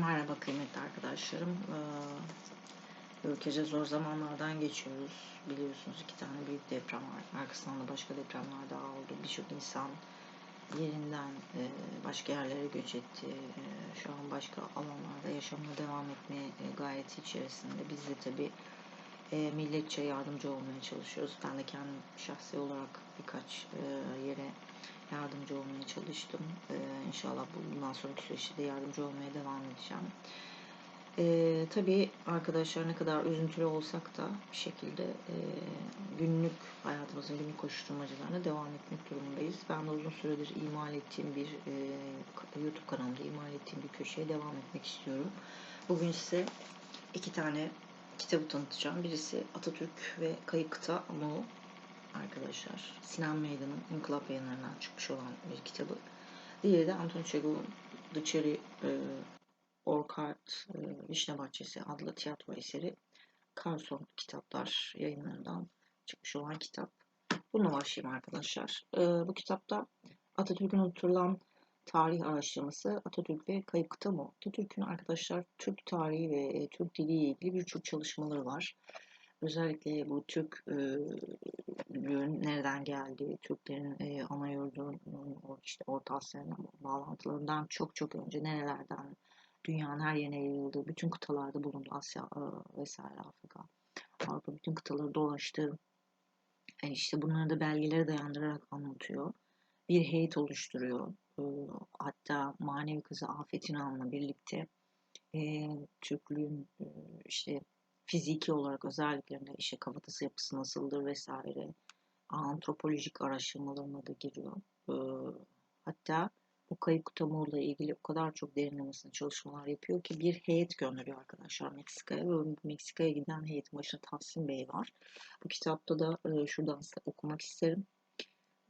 Merhaba kıymetli arkadaşlarım. Ee, ülkece zor zamanlardan geçiyoruz. Biliyorsunuz iki tane büyük deprem var. Arkasından da başka depremler daha oldu. Birçok insan yerinden e, başka yerlere göç etti. E, şu an başka alanlarda yaşamına devam etmeye e, gayet içerisinde. Biz de tabii e, milletçe yardımcı olmaya çalışıyoruz. Ben de kendim şahsi olarak birkaç e, yere yardımcı olmaya çalıştım. Ee, inşallah bundan sonraki süreçte de yardımcı olmaya devam edeceğim. Ee, tabii arkadaşlar ne kadar üzüntülü olsak da bir şekilde e, günlük hayatımızın günlük koşuşturmacalarına devam etmek durumundayız. Ben de uzun süredir imal ettiğim bir e, YouTube kanalımda imal ettiğim bir köşeye devam etmek istiyorum. Bugün size iki tane kitabı tanıtacağım. Birisi Atatürk ve Kayıp Kıta Moğol arkadaşlar. Sinan Meydan'ın İnkılap yayınlarından çıkmış olan bir kitabı. Diğeri de Anton Çehov'un The Cherry e, Orchard e, Vişne Bahçesi adlı tiyatro eseri Carson kitaplar yayınlarından çıkmış olan kitap. Bununla başlayayım arkadaşlar. E, bu kitapta Atatürk'ün unutulan tarih araştırması Atatürk ve Kayıp Kıta? Atatürk'ün arkadaşlar Türk tarihi ve e, Türk diliyle ilgili birçok çalışmaları var. Özellikle bu Türk e, nereden geldiği, Türklerin e, ana yurdunun işte Orta Asya'nın bağlantılarından çok çok önce nerelerden dünyanın her yerine yayıldığı, bütün kıtalarda bulundu. Asya e, vesaire Afrika, Avrupa bütün kıtaları dolaştı. E, işte bunları da belgelere dayandırarak anlatıyor. Bir heyet oluşturuyor. E, hatta manevi kızı Afet İnan'la birlikte e, Türklüğün e, işte fiziki olarak özelliklerine işte kafatası yapısı nasıldır vesaire antropolojik araştırmalarına da giriyor. Ee, hatta bu kayıp kutamurla ilgili o kadar çok derinlemesine çalışmalar yapıyor ki bir heyet gönderiyor arkadaşlar Meksika'ya Meksika'ya giden heyetin başında Tahsin Bey var. Bu kitapta da e, şuradan size okumak isterim.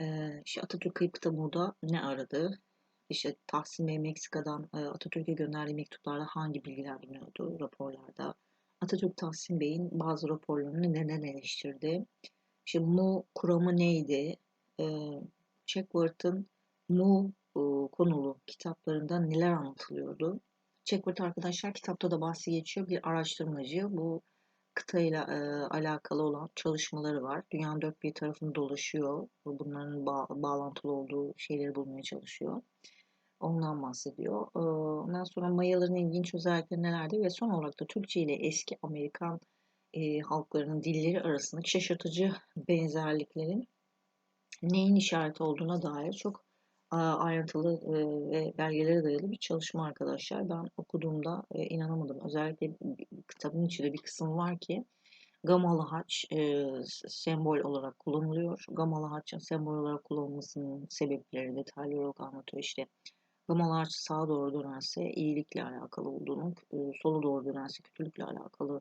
E, işte Atatürk kayıp kutamurda ne aradı? İşte Tahsin Bey Meksika'dan Atatürk'e gönderdiği mektuplarda hangi bilgiler bulunuyordu raporlarda? Atatürk Tahsin Bey'in bazı raporlarını neden eleştirdi? İşte mu kuramı neydi? E, Checkworth'ın mu konulu kitaplarında neler anlatılıyordu? Checkworth arkadaşlar kitapta da bahsi geçiyor. Bir araştırmacı. Bu kıtayla e, alakalı olan çalışmaları var. Dünyanın dört bir tarafını dolaşıyor. Bunların bağ, bağlantılı olduğu şeyleri bulmaya çalışıyor. Ondan bahsediyor. Ee, ondan sonra Mayaların ilginç özellikleri nelerdi ve son olarak da Türkçe ile eski Amerikan e, halklarının dilleri arasındaki şaşırtıcı benzerliklerin neyin işareti olduğuna dair çok ayrıntılı ve belgelere dayalı bir çalışma arkadaşlar. Ben okuduğumda inanamadım. Özellikle kitabın içinde bir kısım var ki Gamalı haç e, sembol olarak kullanılıyor. Gamalı haçın sembol olarak kullanılmasının sebepleri detaylı olarak anlatıyor. İşte Gamalar sağa doğru dönerse iyilikle alakalı olduğunu, e, sola doğru dönerse kötülükle alakalı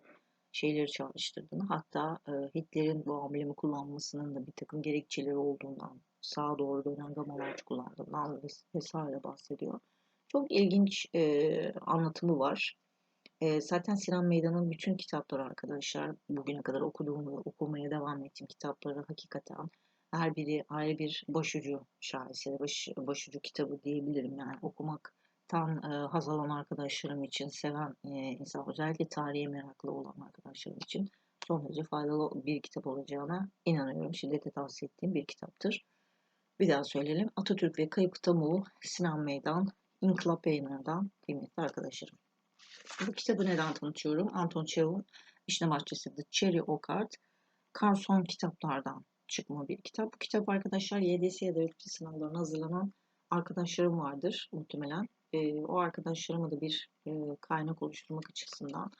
şeyleri çalıştırdığını, hatta e, Hitler'in bu amblemi kullanmasının da bir takım gerekçeleri olduğundan, sağa doğru dönen gamalar kullandığından vesaire bahsediyor. Çok ilginç e, anlatımı var. E, zaten Sinan Meydan'ın bütün kitapları arkadaşlar, bugüne kadar okuduğum ve okumaya devam ettiğim kitapları hakikaten her biri ayrı bir başucu şaheseri, baş, başucu kitabı diyebilirim. Yani okumaktan e, haz alan arkadaşlarım için, seven e, insan, özellikle tarihe meraklı olan arkadaşlarım için son derece faydalı bir kitap olacağına inanıyorum. Şiddetle tavsiye ettiğim bir kitaptır. Bir daha söyleyelim. Atatürk ve Kayıp Tamuğu, Sinan Meydan, İnkılap yayınlarından kıymetli arkadaşlarım. Bu kitabı neden tanıtıyorum? Anton Çehov'un İşne Bahçesi The Cherry Orchard, Carson kitaplardan çıkma bir kitap. Bu kitap arkadaşlar YDS ya da ülke sınavlarına hazırlanan arkadaşlarım vardır muhtemelen. E, o arkadaşlarıma da bir e, kaynak oluşturmak açısından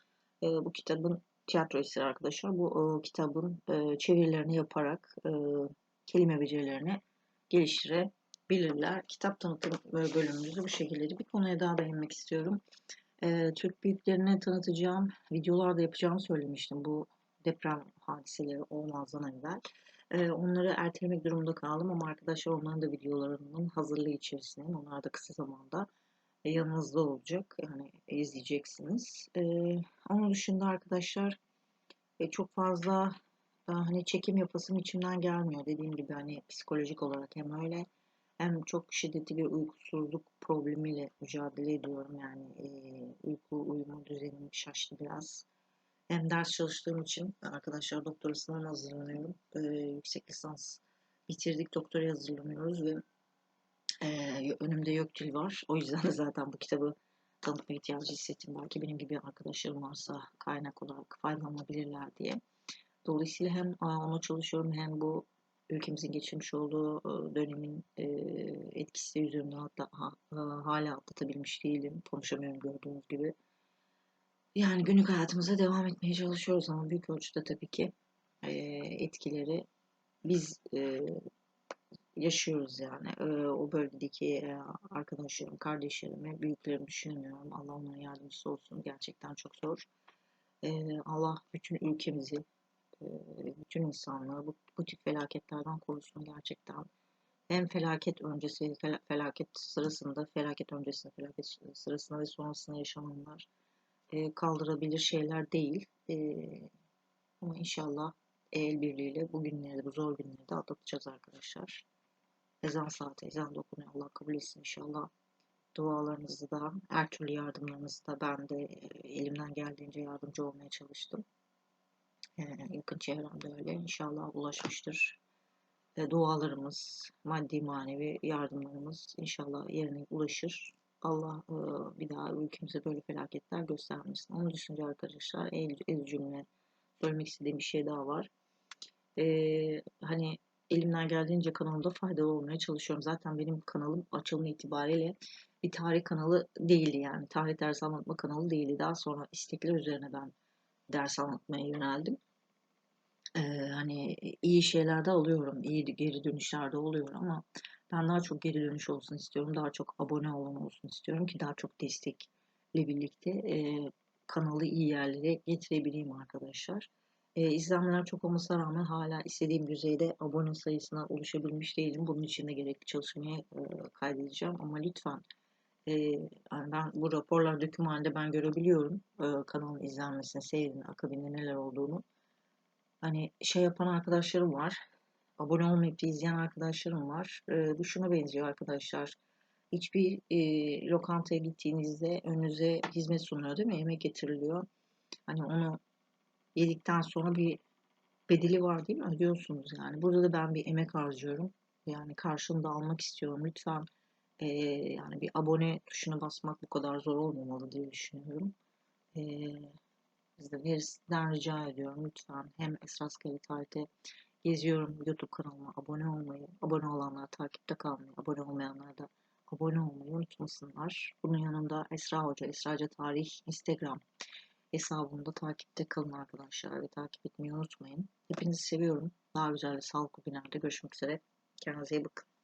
e, bu kitabın tiyatro eseri arkadaşlar. Bu e, kitabın e, çevirilerini yaparak e, kelime becerilerini geliştirebilirler. Kitap tanıtım bölümümüzde bu şekilde bir konuya daha değinmek istiyorum. E, Türk büyüklerine tanıtacağım videolar da yapacağımı söylemiştim bu deprem hadiseleri olmazdan evvel. Onları ertelemek durumunda kaldım ama arkadaşlar onların da videolarının hazırlığı içerisindeyim. Onlar da kısa zamanda yanınızda olacak. Yani izleyeceksiniz. Onun dışında arkadaşlar e, çok fazla hani çekim yapasım içimden gelmiyor. Dediğim gibi hani psikolojik olarak hem öyle hem çok şiddetli bir uykusuzluk problemiyle mücadele ediyorum. Yani e, uyku uyuma düzenim şaştı biraz. Hem ders çalıştığım için arkadaşlar doktora sınavına hazırlanıyorum. Ee, yüksek lisans bitirdik doktora hazırlanıyoruz ve e, önümde YÖKDİL var. O yüzden de zaten bu kitabı tanıtma ihtiyacı hissettim. Belki benim gibi arkadaşlarım varsa kaynak olarak faydalanabilirler diye. Dolayısıyla hem ona çalışıyorum hem bu ülkemizin geçirmiş olduğu dönemin etkisi üzerinde hatta hala atlatabilmiş değilim. Konuşamıyorum gördüğünüz gibi. Yani günlük hayatımıza devam etmeye çalışıyoruz ama büyük ölçüde tabii ki etkileri biz yaşıyoruz yani. O bölgedeki arkadaşlarım, kardeşlerimi, büyüklerimi düşünemiyorum. Allah onların yardımcısı olsun. Gerçekten çok zor. Allah bütün ülkemizi, bütün insanlığı bu, bu tip felaketlerden korusun gerçekten. Hem felaket öncesi, felaket sırasında, felaket öncesinde, felaket sırasında ve sonrasında yaşananlar kaldırabilir şeyler değil. Ama inşallah el birliğiyle bu günleri, bu zor günleri de atlatacağız arkadaşlar. Ezan saati, ezan dokunuyor. Allah kabul etsin inşallah. Dualarınızı da, her türlü yardımlarınızı da ben de elimden geldiğince yardımcı olmaya çalıştım. Ee, yakın çevremde öyle. İnşallah ulaşmıştır. Ee, dualarımız, maddi manevi yardımlarımız inşallah yerine ulaşır. Allah e, bir daha ülkemize böyle felaketler göstermesin. Onun dışında arkadaşlar el, el cümle söylemek istediğim bir şey daha var. Ee, hani elimden geldiğince kanalımda faydalı olmaya çalışıyorum. Zaten benim kanalım açılma itibariyle bir tarih kanalı değildi yani. Tarih ders anlatma kanalı değildi. Daha sonra istekler üzerine ben ders anlatmaya yöneldim. Ee, hani iyi şeyler de alıyorum, iyi geri dönüşler de oluyor ama ben daha çok geri dönüş olsun istiyorum. Daha çok abone olan olsun istiyorum ki daha çok destekle birlikte e, kanalı iyi yerlere getirebileyim arkadaşlar. E, izlenmeler çok olmasına rağmen hala istediğim düzeyde abone sayısına ulaşabilmiş değilim. Bunun için de gerekli çalışmayı e, kaydedeceğim ama lütfen e, yani ben bu raporlar dokümanında ben görebiliyorum e, kanalın izlenmesini, seyrini, akabinde neler olduğunu. Hani şey yapan arkadaşlarım var. Abone olmayıp izleyen arkadaşlarım var. E, bu şuna benziyor arkadaşlar. Hiçbir e, lokantaya gittiğinizde önünüze hizmet sunuyor değil mi? Yemek getiriliyor. Hani onu yedikten sonra bir bedeli var değil mi? Ödüyorsunuz yani. Burada da ben bir emek harcıyorum. Yani karşılığında almak istiyorum. Lütfen e, yani bir abone tuşuna basmak bu kadar zor olmamalı diye düşünüyorum. E, sizden rica ediyorum lütfen hem Esras Kalitarte geziyorum YouTube kanalıma abone olmayı, abone olanlar takipte kalmayı, abone olmayanlar da abone olmayı unutmasınlar. Bunun yanında Esra Hoca, Esraca Tarih, Instagram hesabımda takipte kalın arkadaşlar ve takip etmeyi unutmayın. Hepinizi seviyorum. Daha güzel ve sağlıklı günlerde görüşmek üzere. Kendinize iyi bakın.